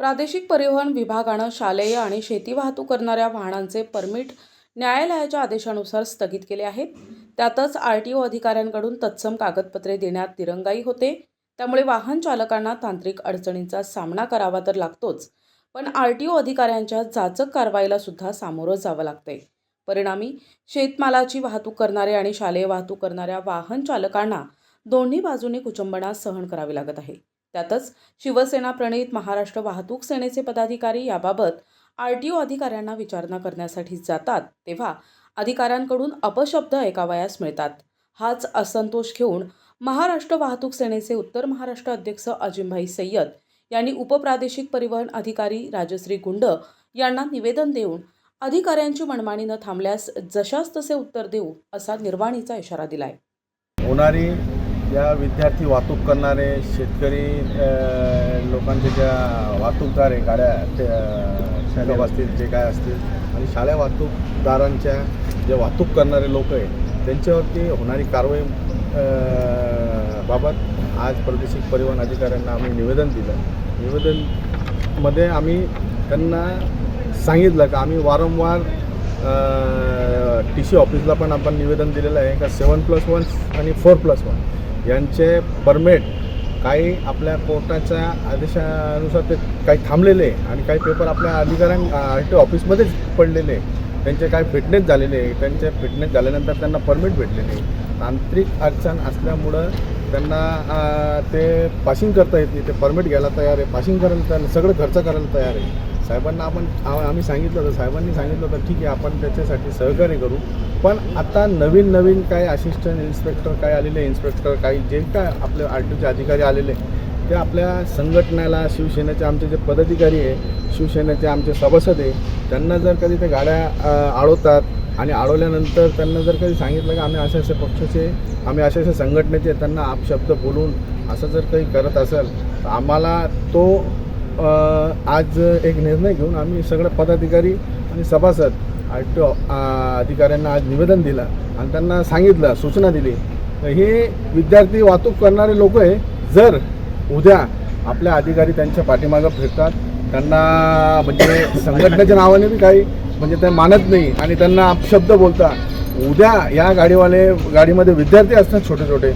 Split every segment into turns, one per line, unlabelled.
प्रादेशिक परिवहन विभागानं शालेय आणि शेती वाहतूक करणाऱ्या वाहनांचे परमिट न्यायालयाच्या आदेशानुसार स्थगित केले आहेत. त्यातच आर टी ओ अधिकाऱ्यांकडून तत्सम कागदपत्रे देण्यात दिरंगाई होते. त्यामुळे वाहन चालकांना तांत्रिक अडचणींचा सामना करावा तर लागतोच पण आर टी ओ अधिकाऱ्यांच्या जाचक कारवाईला सुद्धा सामोरं जावं लागतंय. परिणामी शेतमालाची वाहतूक करणारे आणि शालेय वाहतूक करणाऱ्या वाहन चालकांना दोन्ही बाजूने कुचंबणा सहन करावी लागत आहे. त्यातच शिवसेना प्रणित महाराष्ट्र वाहतूक सेनेचे पदाधिकारी याबाबत आर टी ओ अधिकाऱ्यांना विचारणा करण्यासाठी जातात तेव्हा अधिकाऱ्यांकडून अपशब्द ऐकावयास मिळतात. हाच असंतोष घेऊन महाराष्ट्र वाहतूक सेनेचे उत्तर महाराष्ट्र अध्यक्ष अजिमभाई सय्यद यांनी उपप्रादेशिक परिवहन अधिकारी राजश्री गुंड यांना निवेदन देऊन अधिकाऱ्यांची मनमानी न थांबल्यास जशास तसे उत्तर देऊ असा निर्वाणीचा इशारा दिलाय.
होणारी या विद्यार्थी वाहतूक करणारे शेतकरी लोकांचे ज्या वाहतूकदार आहे गाड्या असतील जे काय असतील आणि शाळा वाहतूकदारांच्या जे वाहतूक करणारे लोक आहे त्यांच्यावरती होणारी कारवाई बाबत आज प्रादेशिक परिवहन अधिकाऱ्यांना आम्ही निवेदन दिलं. निवेदनमध्ये आम्ही त्यांना सांगितलं का आम्ही वारंवार टी सी ऑफिसला पण आपण निवेदन दिलेलं आहे का सेवन प्लस वन आणि फोर प्लस वन. यांचे परमिट काही आपल्या कोर्टाच्या आदेशानुसार ते काही थांबलेले आहे आणि काही पेपर आपल्या अधिकाऱ्यां आर टी ऑफिसमध्येच पडलेले आहे. त्यांचे काही फिटनेस झालेले आहे. त्यांचे फिटनेस झाल्यानंतर त्यांना परमिट भेटलेले तांत्रिक अडचण असल्यामुळं त्यांना ते पासिंग करता येत नाही. ते परमिट घ्यायला तयार आहे. पासिंग करायला तयार सगळं खर्च करायला तयार आहे. साहेबांना आपण आम्ही सांगितलं होतं साहेबांनी सांगितलं होतं ठीक आहे आपण त्याच्यासाठी सहकार्य करू. पण आता नवीन नवीन काही असिस्टंट इन्स्पेक्टर काय आलेले इन्स्पेक्टर काही जे काय आपले आर टीचे अधिकारी आलेले ते आपल्या संघटनेला शिवसेनेचे आमचे जे पदाधिकारी आहे शिवसेनेचे आमचे सभासद आहे त्यांना जर कधी ते गाड्या आळवतात अडवतात आणि अडवल्यानंतर त्यांना जर कधी सांगितलं की आम्ही असे असे पक्षाचे आम्ही असे असे संघटनेचे त्यांना आपशब्द बोलून असं जर काही करत असेल तर आम्हाला तो आज एक निर्णय घेऊन आम्ही सगळे पदाधिकारी आणि सभासद आर अधिकाऱ्यांना आज निवेदन दिलं आणि त्यांना सांगितलं सूचना दिली. तर हे विद्यार्थी वाहतूक करणारे लोक आहे. जर उद्या आपल्या अधिकारी त्यांच्या पाठीमागं फिरतात त्यांना म्हणजे संघटनेच्या नावाने बी काही म्हणजे ते मानत नाही आणि त्यांना अपशब्द बोलता उद्या या गाडीवाले गाडीमध्ये विद्यार्थी असतात छोटे छोटे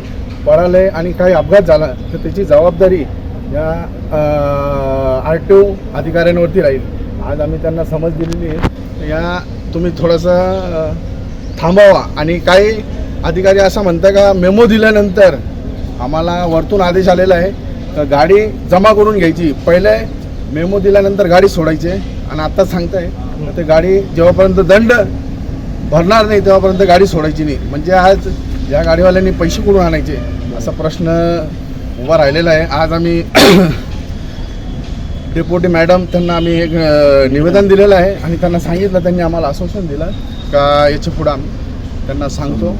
पळाले आणि काही अपघात झाला तर त्याची जबाबदारी या आर टी ओ अधिकाऱ्यांवरती राहील. आज आम्ही त्यांना समज दिलेली आहे. तर या तुम्ही थोडंसं थांबावा. आणि काही अधिकारी असं म्हणतं का मेमो दिल्यानंतर आम्हाला वरतून आदेश आलेला आहे. तर गाडी जमा करून घ्यायची. पहिले मेमो दिल्यानंतर गाडी सोडायची. आणि आत्ताच सांगताय आहे ते गाडी जेव्हापर्यंत दंड भरणार नाही तेव्हापर्यंत गाडी सोडायची नाही. म्हणजे आज या गाडीवाल्यांनी पैसे कुठून आणायचे? असा प्रश्न उभा राहिलेला आहे. आज आम्ही डेप्युटी मॅडम त्यांना आम्ही एक निवेदन दिलेलं आहे आणि त्यांना सांगितलं त्यांनी आम्हाला आश्वासन दिलं का याच्या पुढं आम्ही त्यांना सांगतो.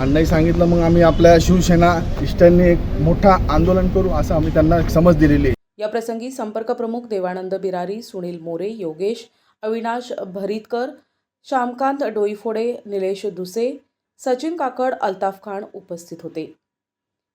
आणि नाही सांगितलं मग आम्ही आपल्या शिवसेना इष्टांनी एक मोठा आंदोलन करू असं आम्ही त्यांना एक समज दिलेली आहे.
याप्रसंगी संपर्क प्रमुख देवानंद बिरारी सुनील मोरे योगेश अविनाश भरीतकर श्यामकांत डोईफोडे निलेश दुसे सचिन काकड अल्ताफ खान उपस्थित होते.